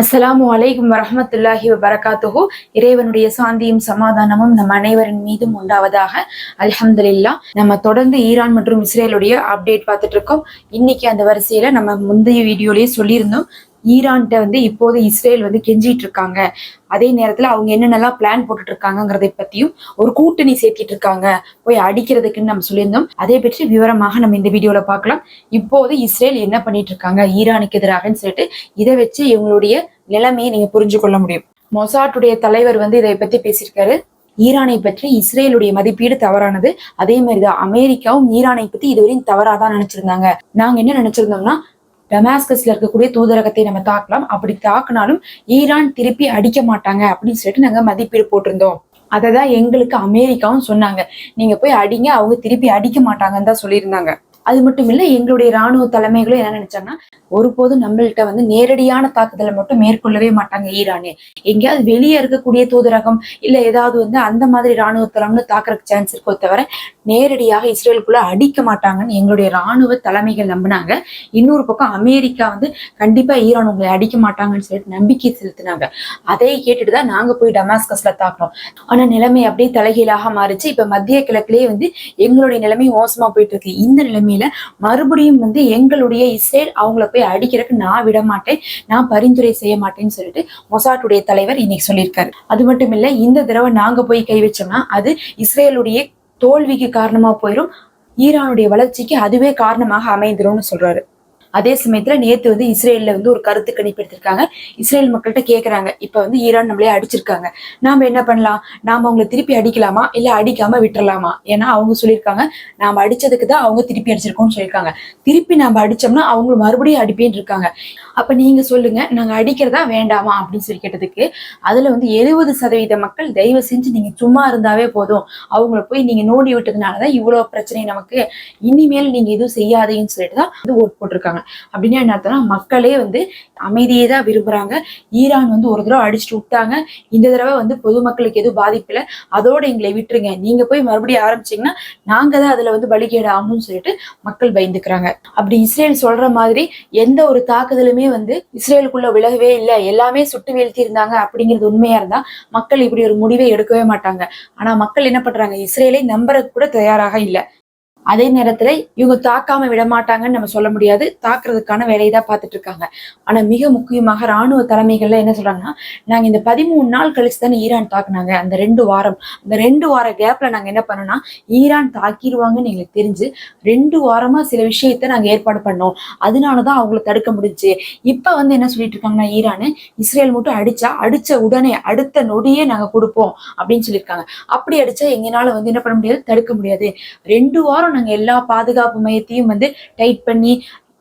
அஸ்லாம் வலைக்கும் வரமத்துல்லாஹி வரகாத்துஹோ இறைவனுடைய சாந்தியும் சமாதானமும் நம் அனைவரின் மீதும் உண்டாவதாக. அலமதுல்லா நம்ம தொடர்ந்து ஈரான் மற்றும் இஸ்ரேலுடைய அப்டேட் பார்த்துட்டு இருக்கோம். இன்னைக்கு அந்த வரிசையில நம்ம முந்தைய வீடியோலயே சொல்லியிருந்தோம். ஈரான்கிட்ட வந்து இப்போது இஸ்ரேல் வந்து கெஞ்சிட்டு இருக்காங்க. அதே நேரத்துல அவங்க என்னென்னலாம் பிளான் போட்டுட்டு இருக்காங்கங்கிறதை பத்தியும் ஒரு கூட்டணி சேர்த்திட்டு இருக்காங்க. போய் அடிக்கிறதுக்குன்னு நம்ம சொல்லியிருந்தோம். அதை பற்றி விவரமாக நம்ம இந்த வீடியோல பார்க்கலாம். இப்போது இஸ்ரேல் என்ன பண்ணிட்டு இருக்காங்க? ஈரானுக்கு எதிராகன்னு சொல்லிட்டு இதை வச்சு இவங்களுடைய நிலைமையை நீங்க புரிஞ்சு கொள்ள முடியும். மொசாட்டுடைய தலைவர் வந்து இதை பத்தி பேசியிருக்காரு. ஈரானை பற்றி இஸ்ரேலுடைய மதிப்பீடு தவறானது. அதே மாதிரிதான் அமெரிக்காவும் ஈரானை பத்தி இதுவரையும் தவறாதான் நினைச்சிருந்தாங்க. நாங்க என்ன நினைச்சிருந்தோம்னா டமாஸ்கஸ்ல இருக்கக்கூடிய தூதரகத்தை நம்ம தாக்கலாம். அப்படி தாக்குனாலும் ஈரான் திருப்பி அடிக்க மாட்டாங்க அப்படின்னு சொல்லிட்டு நாங்க மதிப்பீடு போட்டிருந்தோம். அதை தான் எங்களுக்கு அமெரிக்காவும் சொன்னாங்க. நீங்க போய் அடிங்க அவங்க திருப்பி அடிக்க மாட்டாங்கன்னு தான் சொல்லியிருந்தாங்க. அது மட்டும் இல்ல எங்களுடைய ராணுவ தலைமைகளும் என்ன நினைச்சாங்கன்னா ஒருபோதும் நம்மள்கிட்ட வந்து நேரடியான தாக்குதலை மட்டும் மேற்கொள்ளவே மாட்டாங்க ஈரானே எங்கேயாவது வெளியே இருக்கக்கூடிய தூதரகம் இல்ல ஏதாவது வந்து அந்த மாதிரி ராணுவ தளம்னு தாக்குறதுக்கு சான்ஸ் இருக்கோ தவிர நேரடியாக இஸ்ரேலுக்குள்ள அடிக்க மாட்டாங்கன்னு எங்களுடைய ராணுவ தலைமைகள் நம்பினாங்க. இன்னொரு பக்கம் அமெரிக்கா வந்து கண்டிப்பா ஈரான் உங்களை அடிக்க மாட்டாங்கன்னு சொல்லிட்டு நம்பிக்கை செலுத்தினாங்க. அதை கேட்டுட்டு தான் நாங்க போய் டமாஸ்கஸ்ல தாக்கணும் ஆனா நிலைமை அப்படியே தலைகீழாக மாறிச்சு. இப்ப மத்திய கிழக்குலயே வந்து எங்களுடைய நிலைமை மோசமா போயிட்டு இருக்கு. இந்த நிலைமையில மறுபடியும் வந்து எங்களுடைய இஸ்ரேல் அவங்கள போய் அடிக்கிறதுக்கு நான் விட மாட்டேன் நான் பரிந்துரை செய்ய மாட்டேன்னு சொல்லிட்டு மொசாட்டுடைய தலைவர் இன்னைக்கு சொல்லியிருக்காரு. அது மட்டும் இல்ல இந்த தடவை நாங்க போய் கை வச்சோம்னா அது இஸ்ரேலுடைய தோல்விக்கு காரணமா போயிடும் ஈரானுடைய வளர்ச்சிக்கு அதுவே காரணமாக அமைந்துரும்னு சொல்றாரு. அதே சமயத்துல நேத்து வந்து இஸ்ரேல்ல வந்து ஒரு கருத்து கணிப்பு எடுத்திருக்காங்க இஸ்ரேல் மக்கள்கிட்ட கேக்குறாங்க. இப்ப வந்து ஈரான் நம்மளே அடிச்சிருக்காங்க. நாம என்ன பண்ணலாம்? நாம அவங்களை திருப்பி அடிக்கலாமா? இல்ல அடிக்காம விட்டுறலாமா? ஏன்னா அவங்க சொல்லியிருக்காங்க நாம அடிச்சதுக்கு தான் அவங்க திருப்பி அடிச்சிருக்கோம்னு சொல்லியிருக்காங்க. திருப்பி நாம அடிச்சோம்னா அவங்க மறுபடியும் அடிப்பேன்னு இருக்காங்க. அப்ப நீங்க சொல்லுங்க நாங்க அடிக்கிறதா வேண்டாமா? அப்படின்னு சொல்லி கேட்டதுக்கு அதுல வந்து எழுபது சதவீத மக்கள் தயவு செஞ்சு நீங்க சும்மா இருந்தாவே போதும். அவங்கள போய் நீங்க நோண்டி விட்டதுனாலதான் இவ்வளவு பிரச்சனை நமக்கு. இனிமேல் நீங்க எதுவும் செய்யாதீங்கன்னு சொல்லிட்டு தான் வந்து ஓட் போட்டிருக்காங்க. அப்படின்னா என்ன அர்த்தம்னா மக்களே வந்து அமைதியை தான் விரும்புறாங்க. ஈரான் வந்து ஒரு தடவை அடிச்சுட்டு விட்டாங்க. இந்த தடவை வந்து பொதுமக்களுக்கு எதுவும் பாதிப்பு இல்லை. அதோட எங்களை விட்டுருங்க. நீங்க போய் மறுபடியும் ஆரம்பிச்சீங்கன்னா நாங்கள் தான் அதுல வந்து பலிகேடு ஆகணும்னு சொல்லிட்டு மக்கள் பயந்துக்கிறாங்க. அப்படி இஸ்ரேல் சொல்ற மாதிரி எந்த ஒரு தாக்குதலுமே வந்து இஸ்ரேலுக்குள்ள விலகவே இல்லை. எல்லாமே சுட்டு வீழ்த்தி இருந்தாங்க அப்படிங்கிறது உண்மையா இருந்தா மக்கள் இப்படி ஒரு முடிவை எடுக்கவே மாட்டாங்க. ஆனா மக்கள் என்ன பண்றாங்க? இஸ்ரேலை நம்புறதுக்கு கூட தயாராக இல்லை. அதே நேரத்துல இவங்க தாக்காம விட மாட்டாங்கன்னு நம்ம சொல்ல முடியாது. தாக்குறதுக்கான வேலையை தான் பார்த்துட்டு இருக்காங்க. ஆனா மிக முக்கியமாக ராணுவ தலைமைகள்ல என்ன சொல்றாங்கன்னா நாங்க இந்த பதிமூணு நாள் கழிச்சு தானே ஈரான் தாக்குனாங்க. அந்த ரெண்டு வாரம். அந்த ரெண்டு வார கேப்ல நாங்க என்ன பண்ணோம்னா ஈரான் தாக்கிடுவாங்கன்னு எங்களுக்கு தெரிஞ்சு ரெண்டு வாரமா சில விஷயத்த நாங்க ஏற்பாடு பண்ணோம். அதனாலதான் அவங்கள தடுக்க முடிஞ்சு. இப்ப வந்து என்ன சொல்லிட்டு இருக்காங்கன்னா ஈரானு இஸ்ரேல் மட்டும் அடிச்சா அடிச்ச உடனே அடுத்த நொடியே நாங்க கொடுப்போம் அப்படின்னு சொல்லியிருக்காங்க. அப்படி அடிச்சா எங்களால வந்து என்ன பண்ண முடியாது தடுக்க முடியாது. ரெண்டு வாரம் நாங்க எல்லா பாதுகாப்பு மையத்தையும் வந்து டைட் பண்ணி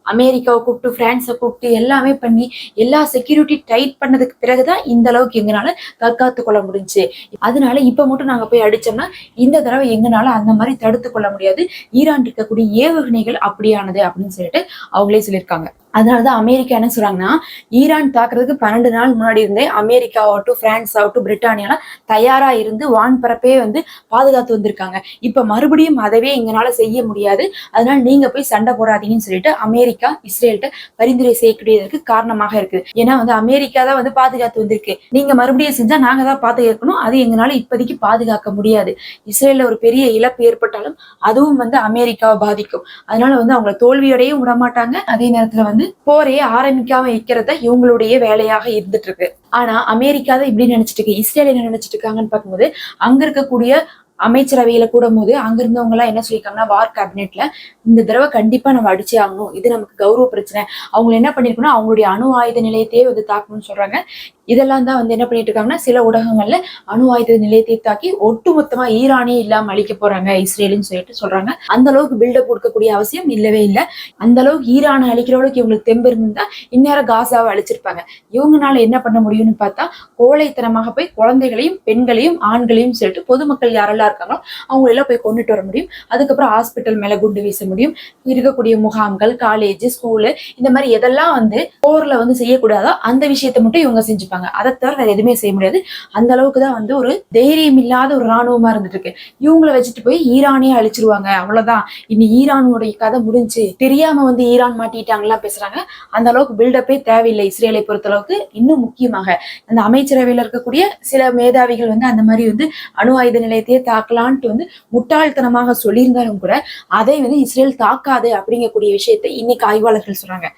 அமெரிக்காவை கூப்பிட்டு பிரான்ஸை கூப்பிட்டு எல்லாமே பண்ணி எல்லா செக்யூரிட்டி டைட் பண்ணதுக்கு பிறகுதான் இந்த அளவுக்கு எங்களால தற்காத்து கொள்ள முடிஞ்சு. அதனால இப்ப மட்டும் நாங்க போய் அடிச்சோம்னா இந்த தடவை எங்கனால அந்த மாதிரி தடுத்து கொள்ள முடியாது. ஈரான் இருக்கக்கூடிய ஏவுகணைகள் அப்படியானது அப்படின்னு சொல்லிட்டு அவங்களே சொல்லியிருக்காங்க. அதனாலதான் அமெரிக்கா என்ன சொல்றாங்கன்னா ஈரான் தாக்குறதுக்கு பன்னெண்டு நாள் முன்னாடி இருந்தே அமெரிக்கா ஆகட்டும் பிரான்ஸ் ஆகட்டும் பிரிட்டானியாலாம் தயாரா இருந்து வான் பரப்பே வந்து பாதுகாத்து வந்திருக்காங்க. இப்ப மறுபடியும் அதவே எங்களால செய்ய முடியாது. அதனால நீங்க போய் சண்டை போடாதீங்கன்னு சொல்லிட்டு அமெரிக்கா இஸ்ரேல்கிட்ட பரிந்துரை செய்யக்கூடியதற்கு காரணமாக இருக்கு ஏன்னா வந்து அமெரிக்கா தான் வந்து பாதுகாத்து வந்திருக்கு. நீங்க மறுபடியும் செஞ்சா நாங்க தான் பாதுகாக்கணும் அது எங்களால இப்போதைக்கு பாதுகாக்க முடியாது. இஸ்ரேல்ல ஒரு பெரிய இழப்பு ஏற்பட்டாலும் அதுவும் வந்து அமெரிக்காவை பாதிக்கும். அதனால வந்து அவங்கள தோல்வியோடையும் விட மாட்டாங்க அதே நேரத்துல வந்து போரையே ஆரம்பிக்காம வைக்கிறத இவங்களுடைய வேலையாக இருந்துட்டு இருக்கு ஆனா அமெரிக்கா தான் இப்படி நினைச்சிட்டு இருக்கு இஸ்ரேல் என்ன நினைச்சிட்டு இருக்காங்கன்னு பார்க்கும்போது அங்க இருக்கக்கூடிய அமைச்சரவையில கூடும் போது அங்க இருந்தவங்க எல்லாம் என்ன சொல்லியிருக்காங்கன்னா வார் கேபினெட்ல இந்த தடவை கண்டிப்பா நம்ம அடிச்சே ஆகணும். இது நமக்கு கௌரவ பிரச்சனை. அவங்க என்ன பண்ணிருக்கணும்? அவங்களுடைய அணு ஆயுத நிலையத்தையே வந்து தாக்கணும்னு சொல்றாங்க. இதெல்லாம் தான் வந்து என்ன பண்ணிட்டு இருக்காங்கன்னா சில ஊடகங்கள்ல அணு ஆயுத நிலையத்தை தாக்கி ஒட்டுமொத்தமா ஈரானே இல்லாம அழிக்க போறாங்க இஸ்ரேலுன்னு சொல்லிட்டு சொல்றாங்க. அந்த அளவுக்கு பில்டப் கொடுக்கக்கூடிய அவசியம் இல்லவே இல்லை. அந்த அளவுக்கு ஈரானை அழிக்கிற அளவுக்கு இவங்களுக்கு தெம்பு இருந்தா இந்நேரம் காசாவை அழிச்சிருப்பாங்க. இவங்கனால என்ன பண்ண முடியும்னு பார்த்தா கோழைத்தனமாக போய் குழந்தைகளையும் பெண்களையும் ஆண்களையும் சொல்லிட்டு பொதுமக்கள் யாரெல்லாம் இருக்காங்களோ அவங்க எல்லாம் போய் கொண்டுட்டு வர முடியும். அதுக்கப்புறம் ஹாஸ்பிட்டல் மேல குண்டு வீச முடியும். இருக்கக்கூடிய முகாம்கள் காலேஜ் ஸ்கூலு இந்த மாதிரி எதெல்லாம் வந்து போர்ல வந்து செய்யக்கூடாதோ அந்த விஷயத்த மட்டும் இவங்க செஞ்சுப்பாங்க. இருக்காங்க அதை தவிர வேற எதுவுமே செய்ய முடியாது. அந்த அளவுக்கு தான் வந்து ஒரு தைரியம் இல்லாத ஒரு ராணுவமா இருந்துட்டு இருக்கு இவங்களை வச்சுட்டு போய் ஈரானே அழிச்சிருவாங்க. அவ்வளவுதான். இனி ஈரானுடைய கதை முடிஞ்சு தெரியாம வந்து ஈரான் மாட்டிட்டாங்களா பேசுறாங்க. அந்த அளவுக்கு பில்டப்பே தேவையில்லை இஸ்ரேலை பொறுத்த அளவுக்கு இன்னும் முக்கியமாக அந்த அமைச்சரவையில இருக்கக்கூடிய சில மேதாவிகள் வந்து அந்த மாதிரி வந்து அணு ஆயுத நிலையத்தையே தாக்கலான்ட்டு வந்து முட்டாள்தனமாக சொல்லியிருந்தாலும் கூட அதை வந்து இஸ்ரேல் தாக்காது அப்படிங்கக்கூடிய விஷயத்தை இன்னைக்கு ஆய்வாளர்கள் சொல்றாங்க.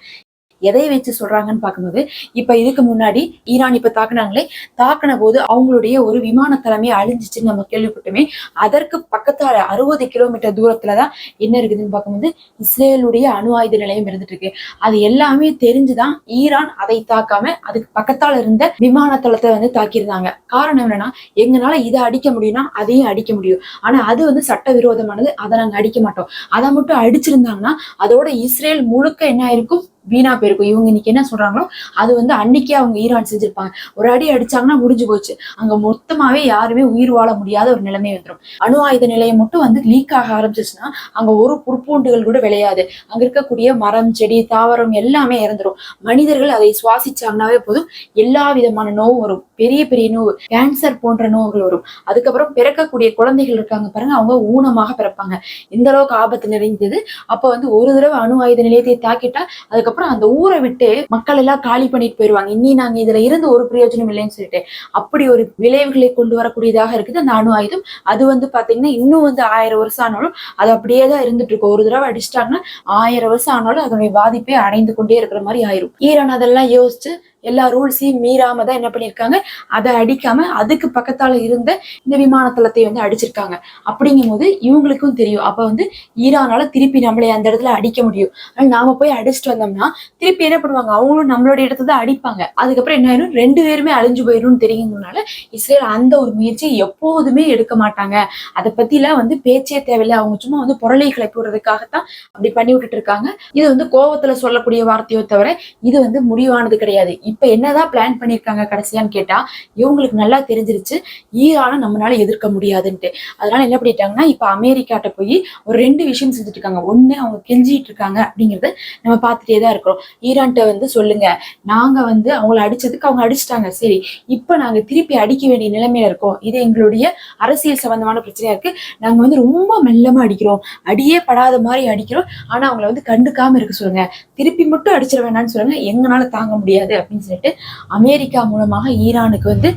எதை வச்சு சொல்றாங்கன்னு பார்க்கும்போது இப்ப இதுக்கு முன்னாடி ஈரான் இப்ப தாக்குனாங்களே தாக்குன போது அவங்களுடைய ஒரு விமான தலைமை அழிஞ்சிச்சுன்னு நம்ம கேள்விப்பட்டோமே அதற்கு பக்கத்தால அறுபது கிலோமீட்டர் தூரத்துலதான் என்ன இருக்குதுன்னு பார்க்கும்போது இஸ்ரேலுடைய அணு ஆயுத நிலையம் இருந்துட்டு இருக்கு. அது எல்லாமே தெரிஞ்சுதான் ஈரான் அதை தாக்காம அதுக்கு பக்கத்தால இருந்த விமான தளத்தை வந்து தாக்கியிருந்தாங்க. காரணம் என்னன்னா எங்களால இதை அடிக்க முடியும்னா அதையும் அடிக்க முடியும். ஆனா அது வந்து சட்டவிரோதமானது அதை நாங்க அடிக்க மாட்டோம். அதை மட்டும் அடிச்சிருந்தாங்கன்னா அதோட இஸ்ரேல் முழுக்க என்ன ஆயிருக்கும்? வீணா போயிருக்கும். இவங்க இன்னைக்கு என்ன சொல்றாங்களோ அது வந்து அன்னைக்கே அவங்க ஈரான் செஞ்சிருப்பாங்க. ஒரு அடி அடிச்சாங்கன்னா முடிஞ்சு போச்சு. அங்க மொத்தமாவே யாருமே உயிர் வாழ முடியாத ஒரு நிலைமை வந்துடும் அணு ஆயுத நிலையம் மட்டும் வந்து லீக் ஆக ஆரம்பிச்சிச்சுன்னா அங்க ஒரு புற்பூண்டுகள் கூட விளையாது. அங்க இருக்கக்கூடிய மரம் செடி தாவரம் எல்லாமே இறந்துரும். மனிதர்கள் அதை சுவாசிச்சாங்கன்னாவே போதும். எல்லா விதமான நோவும் வரும். பெரிய பெரிய நோவு. கேன்சர் போன்ற நோவுகள் வரும். அதுக்கப்புறம் பிறக்கக்கூடிய குழந்தைகள் இருக்காங்க பாருங்க அவங்க ஊனமாக பிறப்பாங்க. இந்த அளவுக்கு ஆபத்து நிறைந்தது. அப்ப வந்து ஒரு தடவை அணு ஆயுத நிலையத்தை தாக்கிட்டா அதுக்கப்புறம் அந்த ஊரை விட்டு மக்கள் எல்லாம் காலி பண்ணிட்டு போயிருவாங்க. இனி நாங்க இதுல இருந்து ஒரு பிரயோஜனம் இல்லைன்னு சொல்லிட்டு அப்படி ஒரு விளைவுகளை கொண்டு வரக்கூடியதாக இருக்குது. அந்த அணு ஆயுதம். அது வந்து பாத்தீங்கன்னா இன்னும் வந்து ஆயிரம் வருஷம் ஆனாலும் அது அப்படியே தான் இருந்துட்டு இருக்கும் ஒரு தடவை அடிச்சிட்டாங்கன்னா ஆயிரம் வருஷம் ஆனாலும் அதனுடைய பாதிப்பை அடைந்து கொண்டே இருக்கிற மாதிரி ஆயிரும். ஈரான் அதெல்லாம் யோசிச்சு எல்லா ரூல்ஸையும் மீறாம தான் என்ன பண்ணியிருக்காங்க? அதை அடிக்காம அதுக்கு பக்கத்தால இருந்த இந்த விமான தளத்தை வந்து அடிச்சிருக்காங்க. அப்படிங்கும் போது இவங்களுக்கும் தெரியும். அப்ப வந்து ஈரானால திருப்பி நம்மளை அந்த இடத்துல அடிக்க முடியும். ஆனால் நாம போய் அடிச்சுட்டு வந்தோம்னா திருப்பி என்ன பண்ணுவாங்க? அவங்களும் நம்மளோட இடத்துல தான் அடிப்பாங்க. அதுக்கப்புறம் என்ன ஆயிரும்? ரெண்டு பேருமே அழிஞ்சு போயிடும்னு தெரியுங்கிறதுனால இஸ்ரேல் அந்த ஒரு முயற்சியை எப்போதுமே எடுக்க மாட்டாங்க. அதை பத்தி எல்லாம் வந்து பேச்சே தேவையில்லை. அவங்க சும்மா வந்து புரளை கிளப்பி விடுறதுக்காகத்தான் அப்படி பண்ணி விட்டுட்டு இருக்காங்க. இது வந்து கோவத்துல சொல்லக்கூடிய வார்த்தையோ தவிர இது வந்து முடிவானது கிடையாது. இப்ப என்னதான் பிளான் பண்ணியிருக்காங்க கடைசியான்னு கேட்டா இவங்களுக்கு நல்லா தெரிஞ்சிருச்சு. ஈரானை நம்மளால எதிர்க்க முடியாதுன்ட்டு. அதனால என்ன பண்ணிட்டாங்கன்னா இப்ப அமெரிக்காட்ட போய் ஒரு ரெண்டு விஷயம் செஞ்சுட்டு இருக்காங்க ஒண்ணு அவங்க கெஞ்சிட்டு இருக்காங்க அப்படிங்கறத நம்ம பார்த்துட்டே தான் இருக்கிறோம். ஈரான்கிட்ட வந்து சொல்லுங்க. நாங்க வந்து அவங்கள அடிச்சதுக்கு அவங்க அடிச்சிட்டாங்க. சரி இப்ப நாங்க திருப்பி அடிக்க வேண்டிய நிலைமையில இருக்கோம். இது எங்களுடைய அரசியல் சம்பந்தமான பிரச்சனையா இருக்கு. நாங்க வந்து ரொம்ப மெல்லமா அடிக்கிறோம். அடியே படாத மாதிரி அடிக்கிறோம். ஆனா அவங்கள வந்து கண்டுக்காம இருக்க சொல்லுங்க. திருப்பி மட்டும் அடிச்சிட வேணாம்னு சொல்லுங்க. எங்களால தாங்க முடியாது அப்படின்னு சொல்லிட்டு அமெரிக்கா மூலமாக ஈரானுக்கு வந்து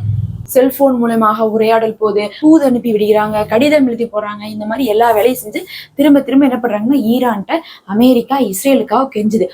செல்போன் மூலமாக உரையாடல் போது தூது அனுப்பி விடுகிறாங்க கடிதம் எழுதி போடுறாங்க இந்த மாதிரி எல்லா வேலையும் செஞ்சு திரும்ப திரும்ப என்ன பண்றாங்கன்னா ஈரான்ட்ட அமெரிக்கா இஸ்ரேலுக்காக கெஞ்சுது.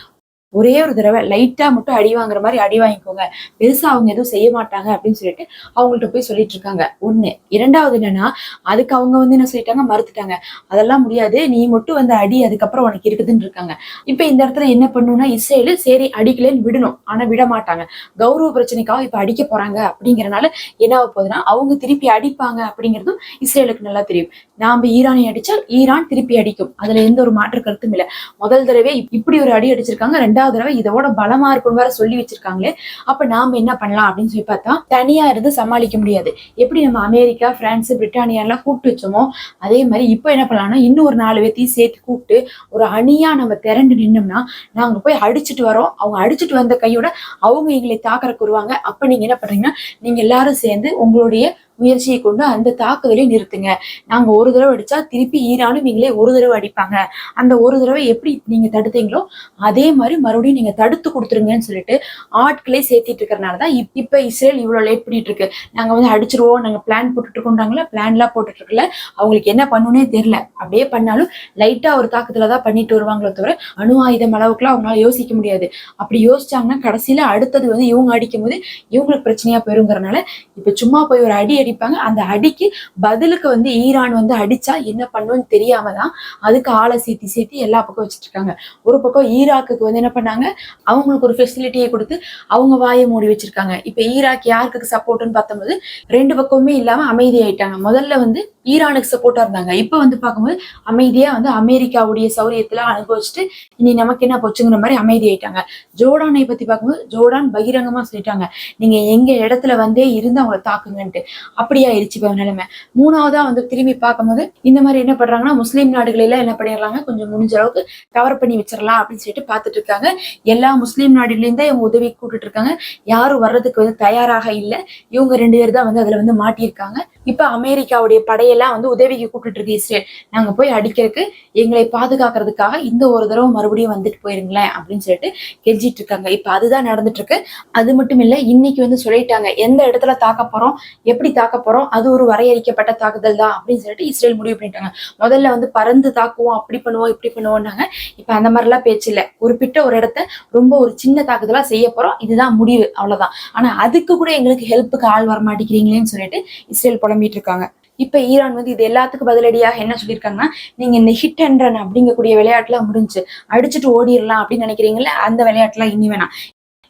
ஒரே ஒரு தடவை லைட்டா மட்டும் அடி வாங்குற மாதிரி அடி வாங்கிக்கோங்க. பெருசா அவங்க எதுவும் செய்ய மாட்டாங்க அப்படின்னு சொல்லிட்டு அவங்கள்ட்ட போய் சொல்லிட்டு இருக்காங்க. ஒண்ணு. இரண்டாவது என்னன்னா அதுக்கு அவங்க வந்து என்ன சொல்லிட்டாங்க? மறுத்துட்டாங்க. அதெல்லாம் முடியாது. நீ மட்டும் வந்து அடி அதுக்கப்புறம் உனக்கு இருக்குதுன்னு இருக்காங்க. இப்ப இந்த இடத்துல என்ன பண்ணுன்னா இஸ்ரேலு சரி அடிக்கலன்னு விடணும். ஆனா விட மாட்டாங்க. கௌரவ பிரச்சனைக்காக இப்ப அடிக்க போறாங்க அப்படிங்கறனால என்ன ஆக போகுதுன்னா அவங்க திருப்பி அடிப்பாங்க அப்படிங்கிறதும் இஸ்ரேலுக்கு நல்லா தெரியும். நாம ஈரானை அடிச்சால் ஈரான் திருப்பி அடிக்கும். அதுல எந்த ஒரு மாற்று கருத்தும் இல்லை. முதல் தடவை இப்படி ஒரு அடி அடிச்சிருக்காங்க. ரெண்டாவது தடவை இதோட பலமா இருக்கும்னு வேற சொல்லி வச்சிருக்காங்களே அப்ப நாம என்ன பண்ணலாம் அப்படின்னு சொல்லி பார்த்தா தனியா இருந்து சமாளிக்க முடியாது. எப்படி நம்ம அமெரிக்கா பிரான்ஸ் பிரிட்டானியா எல்லாம் கூப்பிட்டு வச்சோமோ அதே மாதிரி இப்போ என்ன பண்ணலாம்னா இன்னும் ஒரு நாலு பேர்த்தையும் சேர்த்து கூப்பிட்டு ஒரு அணியா நம்ம திரண்டு நின்னோம்னா நாங்க போய் அடிச்சுட்டு வரோம். அவங்க அடிச்சுட்டு வந்த கையோட அவங்க எங்களை தாக்கறக்கு வருவாங்க. அப்ப நீங்க என்ன பண்றீங்கன்னா நீங்க எல்லாரும் சேர்ந்து உங்களுடைய முயற்சியை கொண்டு அந்த தாக்குதலை நிறுத்துங்க. நாங்க ஒரு தடவை அடிச்சா திருப்பி ஈரானும் நீங்களே ஒரு தடவை அடிப்பாங்க. அந்த ஒரு தடவை எப்படி நீங்க தடுத்தீங்களோ அதே மாதிரி மறுபடியும் நீங்க தடுத்து கொடுத்துருங்கன்னு சொல்லிட்டு ஆட்களே சேர்த்திட்டு இருக்கறனாலதான் தான் இப்ப இஸ்ரேல் இவ்வளவு லேட் பண்ணிட்டு இருக்கு நாங்க வந்து அடிச்சிருவோம் நாங்க பிளான் போட்டுட்டு இருக்கோம்ன்றாங்களா பிளான் எல்லாம் போட்டுட்டு இருக்கல அவங்களுக்கு என்ன பண்ணுனே தெரியல. அப்படியே பண்ணாலும் லைட்டா ஒரு தாக்குதல தான் பண்ணிட்டு வருவாங்களே தவிர அணு ஆயுதம் அளவுக்குலாம் அவங்களால யோசிக்க முடியாது. அப்படி யோசிச்சாங்கன்னா கடைசியில அடுத்தது வந்து இவங்க அடிக்கும் போது இவங்களுக்கு பிரச்சனையா போயிருங்கிறனால இப்ப சும்மா போய் ஒரு அடி அடி அடிப்பாங்க அந்த அடிக்கு பதிலுக்கு வந்து ஈரான் வந்து அடிச்சா என்ன பண்ணுன்னு தெரியாம தான் அதுக்கு ஆளை சேர்த்தி சேர்த்தி எல்லா பக்கம் வச்சுட்டு இருக்காங்க. ஒரு பக்கம் ஈராக்குக்கு வந்து என்ன பண்ணாங்க? அவங்களுக்கு ஒரு ஃபெசிலிட்டியை கொடுத்து அவங்க வாயை மூடி வச்சிருக்காங்க. இப்ப ஈராக் யாருக்கு சப்போர்ட்னு பார்த்தபோது ரெண்டு பக்கமுமே இல்லாம அமைதியாயிட்டாங்க. முதல்ல வந்து ஈரானுக்கு சப்போர்ட்டா இருந்தாங்க. இப்ப வந்து பார்க்கும்போது அமைதியா வந்து அமெரிக்காவுடைய சௌரியத்துல அனுபவிச்சுட்டு இனி நமக்கு என்ன போச்சுங்கிற மாதிரி அமைதியாயிட்டாங்க. ஜோர்டானை பத்தி பார்க்கும்போது ஜோர்டான் பகிரங்கமா சொல்லிட்டாங்க. நீங்க எங்க இடத்துல வந்தே இருந்து அவங்கள தாக்குங்கன்ட்டு. அப்படி ஆயிடுச்சு இப்போ நிலைமை. மூணாவதா வந்து திரும்பி பார்க்கும்போது இந்த மாதிரி என்ன பண்றாங்கன்னா முஸ்லீம் நாடுகளில என்ன பண்ணிடுறாங்க கொஞ்சம் முடிஞ்ச அளவுக்கு கவர் பண்ணி வச்சிடலாம் அப்படின்னு சொல்லிட்டு பார்த்துட்டு இருக்காங்க. எல்லா முஸ்லீம் நாடுகளையும் தான் இவங்க உதவி கூட்டுட்டு இருக்காங்க. யாரும் வர்றதுக்கு வந்து தயாராக இல்லை. இவங்க ரெண்டு பேர் தான் வந்து அதுல வந்து மாட்டியிருக்காங்க. இப்ப அமெரிக்காவுடைய படையெல்லாம் வந்து உதவிக்கு கூப்பிட்டு இருக்கு இஸ்ரேல். நாங்க போய் அடிக்கிறதுக்கு எங்களை பாதுகாக்கிறதுக்காக இந்த ஒரு தடவை மறுபடியும் வந்துட்டு போயிருங்களேன் அப்படின்னு சொல்லிட்டு கெஞ்சிட்டு இருக்காங்க. இப்ப அதுதான் நடந்துட்டு இருக்கு. அது மட்டும் இல்ல இன்னைக்கு வந்து சொல்லிட்டாங்க எந்த இடத்துல தாக்க போறோம் எப்படி தாக்க போறோம் அது ஒரு வரையறுக்கப்பட்ட தாக்குதல் தான் அப்படின்னு சொல்லிட்டு இஸ்ரேல் முடிவு பண்ணிட்டாங்க. முதல்ல வந்து பறந்து தாக்குவோம் அப்படி பண்ணுவோம் இப்படி பண்ணுவோம்னாங்க. இப்ப அந்த மாதிரிலாம் பேச்சு இல்லை. குறிப்பிட்ட ஒரு இடத்த ரொம்ப ஒரு சின்ன தாக்குதலா செய்ய போறோம். இதுதான் முடிவு. அவ்வளவுதான். ஆனா அதுக்கு கூட எங்களுக்கு ஹெல்ப்புக்கு ஆள் வர மாட்டேங்கிறீங்களேன்னு சொல்லிட்டு இஸ்ரேல் புலம்பிட்டு இருக்காங்க இப்ப ஈரான் வந்து இது எல்லாத்துக்கும் பதிலடியாக என்ன சொல்லியிருக்காங்கன்னா நீங்க இந்த ஹிட் அண்ட் ரன் அப்படிங்கக்கூடிய விளையாட்டுலாம் முடிஞ்சு அடிச்சுட்டு ஓடிடலாம் அப்படின்னு நினைக்கிறீங்களா அந்த விளையாட்டுலாம் இனி வேணாம்.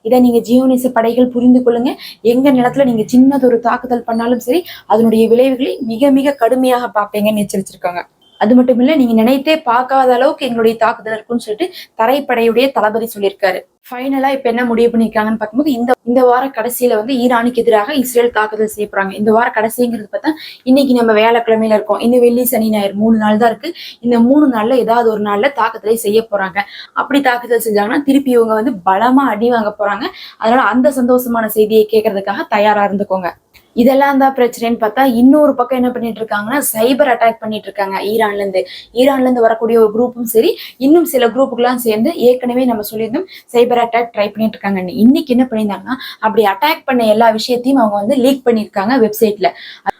இதை நீங்க ஜியோனிச படைகள் புரிந்து கொள்ளுங்க. எங்க நிலத்துல நீங்க சின்னதொரு தாக்குதல் பண்ணாலும் சரி அதனுடைய விளைவுகளை மிக மிக கடுமையாக பார்ப்பீங்கன்னு எச்சரிச்சிருக்காங்க. அது மட்டும் இல்ல நீங்க நினைத்தே பார்க்காத அளவுக்கு எங்களுடைய தாக்குதல் இருக்குன்னு சொல்லிட்டு தரைப்படையுடைய தளபதி சொல்லியிருக்காரு. ஃபைனலா இப்ப என்ன முடிவு பண்ணிருக்காங்கன்னு பார்க்கும்போது இந்த இந்த வார கடைசியில வந்து ஈரானுக்கு எதிராக இஸ்ரேல் தாக்குதல் செய்ய போறாங்க இந்த வார கடைசிங்கிறது பார்த்தா இன்னைக்கு நம்ம வேலைக்கிழமையில இருக்கோம். இந்த வெள்ளி சனி ஞாயிறு மூணு நாள் தான் இருக்கு. இந்த மூணு நாள்ல ஏதாவது ஒரு நாள்ல தாக்குதலை செய்ய போறாங்க. அப்படி தாக்குதல் செஞ்சாங்கன்னா திருப்பி இவங்க வந்து பலமா அடி வாங்க போறாங்க. அதனால அந்த சந்தோஷமான செய்தியை கேட்கறதுக்காக தயாரா இருந்துக்கோங்க. இதெல்லாம் தான் பிரச்சனைன்னு பார்த்தா இன்னொரு பக்கம் என்ன பண்ணிட்டு இருக்காங்கன்னா சைபர் அட்டாக் பண்ணிட்டு இருக்காங்க ஈரான்ல இருந்து ஈரான்ல இருந்து வரக்கூடிய ஒரு குரூப்பும் சரி இன்னும் சில குரூப்புக்கெல்லாம் சேர்ந்து ஏற்கனவே நம்ம சொல்லியிருந்தோம் சைபர் அட்டாக் ட்ரை பண்ணிட்டு இருக்காங்க இன்னைக்கு என்ன பண்ணியிருந்தாங்கன்னா அப்படி அட்டாக் பண்ண எல்லா விஷயத்தையும் அவங்க வந்து லீக் பண்ணியிருக்காங்க வெப்சைட்ல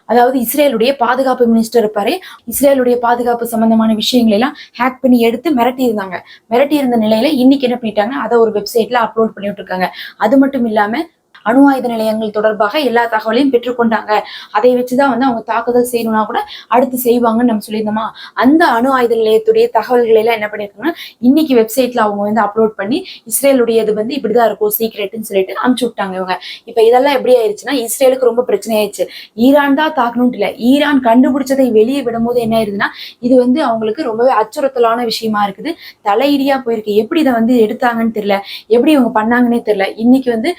அதாவது இஸ்ரேலுடைய பாதுகாப்பு மினிஸ்டர் இருப்பாரு. இஸ்ரேலுடைய பாதுகாப்பு சம்பந்தமான விஷயங்களை எல்லாம் ஹேக் பண்ணி எடுத்து மிரட்டி இருந்தாங்க மிரட்டி இருந்த நிலையில இன்னைக்கு என்ன பண்ணிட்டாங்க அதை ஒரு வெப்சைட்ல அப்லோட் பண்ணிட்டு இருக்காங்க அது மட்டும் இல்லாம அணு ஆயுத நிலையங்கள் தொடர்பாக எல்லா தகவலையும் பெற்றுக்கொண்டாங்க. அதை வச்சுதான் வந்து அவங்க தாக்குதல் செய்யணும்னா கூட அடுத்து செய்வாங்கன்னு நம்ம சொல்லியிருந்தோமா? அந்த அணு ஆயுத நிலையத்துடைய தகவல்களை எல்லாம் என்ன பண்ணிருக்காங்கன்னா இன்னைக்கு வெப்சைட்ல அவங்க வந்து அப்லோட் பண்ணி இஸ்ரேலுடைய இது வந்து இப்படிதான் இருக்கும் சீக்ரெட்னு சொல்லிட்டு அனுப்பிச்சு விட்டாங்க இவங்க. இப்ப இதெல்லாம் எப்படி ஆயிடுச்சுன்னா இஸ்ரேலுக்கு ரொம்ப பிரச்சனை ஆயிடுச்சு ஈரான் தான் தாக்கணும்னு இல்ல. ஈரான் கண்டுபிடிச்சதை வெளியே விடும்போது என்ன ஆயிருதுன்னா இது வந்து அவங்களுக்கு ரொம்பவே அச்சுறுத்தலான விஷயமா இருக்குது. தலையீடியா போயிருக்கு. எப்படி இதை வந்து எடுத்தாங்கன்னு தெரியல. எப்படி இவங்க பண்ணாங்கன்னே தெரியல. இன்னைக்கு வந்து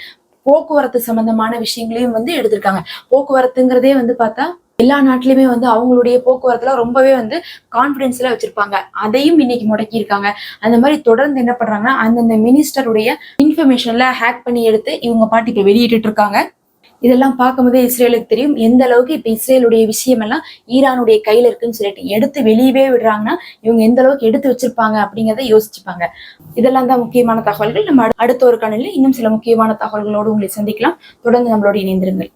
போக்குவரத்து சம்பந்தமான விஷயங்களையும் வந்து எடுத்திருக்காங்க. போக்குவரத்துங்கிறதே வந்து பார்த்தா எல்லா நாட்டிலுமே வந்து அவங்களுடைய போக்குவரத்துல ரொம்பவே வந்து கான்பிடென்ஸ்ல வச்சிருப்பாங்க. அதையும் இன்னைக்கு முடக்கி இருக்காங்க அந்த மாதிரி தொடர்ந்து என்ன பண்றாங்கன்னா அந்தந்த மினிஸ்டருடைய இன்ஃபர்மேஷன்ல ஹேக் பண்ணி எடுத்து இவங்க பாட்டு இப்ப வெளியிட்டு இருக்காங்க. இதெல்லாம் பார்க்கும்போது இஸ்ரேலுக்கு தெரியும். எந்த அளவுக்கு இப்ப இஸ்ரேலுடைய விஷயம் எல்லாம் ஈரானுடைய கையில இருக்குன்னு சொல்லிட்டு எடுத்து வெளியவே விடுறாங்கன்னா இவங்க எந்த அளவுக்கு எடுத்து வச்சிருப்பாங்க அப்படிங்கறத யோசிச்சுப்பாங்க. இதெல்லாம் தான் முக்கியமான தகவல்கள். நம்ம அடுத்த ஒரு கணலில் இன்னும் சில முக்கியமான தகவல்களோடு உங்களை சந்திக்கலாம். தொடர்ந்து நம்மளோட இணைந்திருங்கள்.